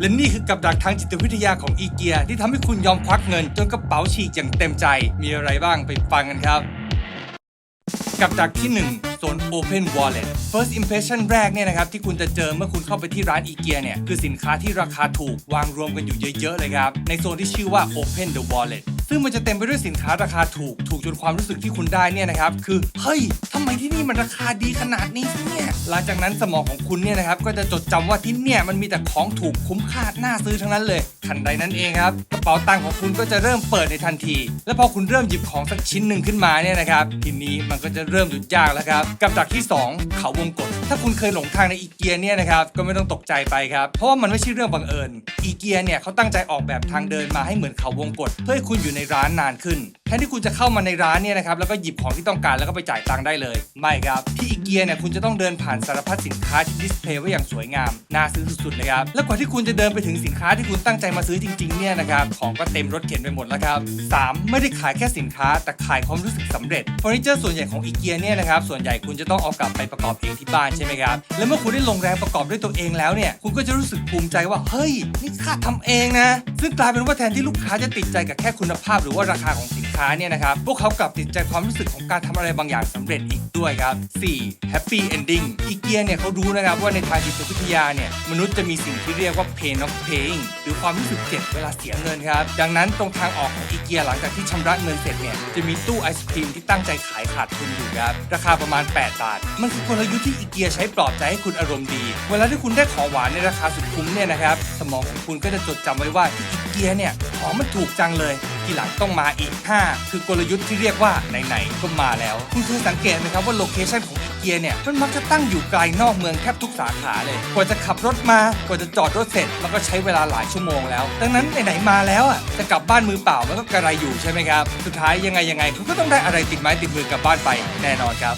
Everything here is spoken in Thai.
และนี่คือกับดักทางจิตวิทยาของอีเกีย ที่ทำให้คุณยอมควักเงินจนกระเป๋าฉีกอย่างเต็มใจ มีอะไรบ้างไปฟังกันครับ กับดักที่1โซน Open Wallet First Impression แรกเนี่ยนะครับที่คุณจะเจอเมื่อคุณเข้าไปที่ร้านอีเกียเนี่ยคือสินค้าที่ราคาถูกวางรวมกันอยู่เยอะ ๆ เลยครับ ในโซนที่ชื่อว่า Open the Wallet ซึ่งมันจะเต็มไปด้วยสินค้าราคาถูก ถูกจนความรู้สึกที่คุณได้เนี่ยนะครับ คือ เฮ้ยทำไมที่นี่มันราคาดีขนาดนี้เนี่ย หลังจากนั้นสมองของคุณเนี่ยนะครับ ก็จะจดจำว่าที่เนี่ยมันมีแต่ของถูกคุ้มค่าน่าซื้อทั้งนั้นเลยทันใดนั้นเองครับ กระเป๋าตังค์ของคุณก็จะเริ่มเปิดในทันที และพอคุณเริ่มหยิบของสักชิ้นหนึ่งขึ้นมาเนี่ยนะครับ ทีนี้มันก็จะเริ่มหยุดยากแล้วครับ กับดักที่ 2 เขาวงกตถ้าคุณเคยหลงทางในอีเกียเนี่ยนะครับ ก็ไม่ต้องตกใจไปครับ เพราะว่ามันไม่ใช่เรื่องบังเอิญอีเกียเนี่ยเขาตั้งใจออกแบบทางเดินมาให้เหมือนเขาวงกตเพื่อให้คุณอยู่ในร้านนานขึ้นแทนที่คุณจะเข้ามาในร้านเนี่ยนะครับแล้วก็หยิบของที่ต้องการแล้วก็ไปจ่ายตังค์ได้เลย ไม่ครับที่อีเกียเนี่ยคุณจะต้องเดินผ่านสารพัดสินค้าที่ดิสเพลย์ไว้อย่างสวยงามน่าซื้อสุดๆเลยครับแล้วกว่าที่คุณจะเดินไปถึงสินค้าที่คุณตั้งใจมาซื้อจริงๆเนี่ยนะครับของก็เต็มรถเข็นไปหมดแล้วครับ 3. ไม่ได้ขายแค่สินค้าแต่ขายความรู้สึกสำเร็จเฟอร์นิเจอร์ส่วนใหญ่ของอีเกียเนี่ยนะครับส่วนใหญ่คุณจะต้องเอากลับไปประกอบเองที่บ้านใช่ไหมครับและเมื่อคุณได้ลงแรงประกอบด้วยตัวเองแล้วเนี่ยคุณก็จะรู้สึกภูมิใจว่าเฮ้ยนี่ข้าทำเองนะ ซึ่งกลายเป็นว่าแทนที่ลูกค้าจะติดใจกับแค่คุณภาพหรือว่าราคาของสิน้าเนี่ยนะครับ พวกเขากลับติดใจความรู้สึกของการทำอะไรบางอย่างสำเร็จอีกด้วยครับ 4. Happy Ending อีเกียเนี่ยเขารู้นะครับว่าในทางจิตวิทยาเนี่ยมนุษย์จะมีสิ่งที่เรียกว่า pain of paying หรือความรู้สึกเจ็บเวลาเสียเงินครับ ดังนั้นตรงทางออกของอีเกียหลังจากที่ชำระเงินเสร็จเนี่ยจะมีตู้ไอศครีมที่ตั้งใจขายขาดทุนอยู่ครับราคาประมาณ 8 บาท มันคือกลยุทธ์ที่อีเกียใช้ปลอบใจให้คุณอารมณ์ดี เวลาที่คุณได้ของหวานในราคาสุดคุ้มเนี่ยนะครับสมองของคุณก็จะจดจำไว้ว่าที่อีเกียเนี่ยของมันถูกจังเลย ทีหลังต้องมาอีก 5 คือกลยุทธ์ที่เรียกว่าไหนๆก็มาแล้ว คุณเคยสังเกตไหมครับว่าโลเคชันของอีเกียเนี่ยมันมักจะตั้งอยู่ไกลนอกเมืองแทบทุกสาขาเลย กว่าจะขับรถมากว่าจะจอดรถเสร็จมันก็ใช้เวลาหลายชั่วโมงแล้ว ดังนั้นไหนๆมาแล้วอะจะกลับบ้านมือเปล่ามันก็กระไรอยู่ใช่ไหมครับ สุดท้ายยังไงยังไงคุณก็ต้องได้อะไรติดไม้ติดมือกลับบ้านไปแน่นอนครับ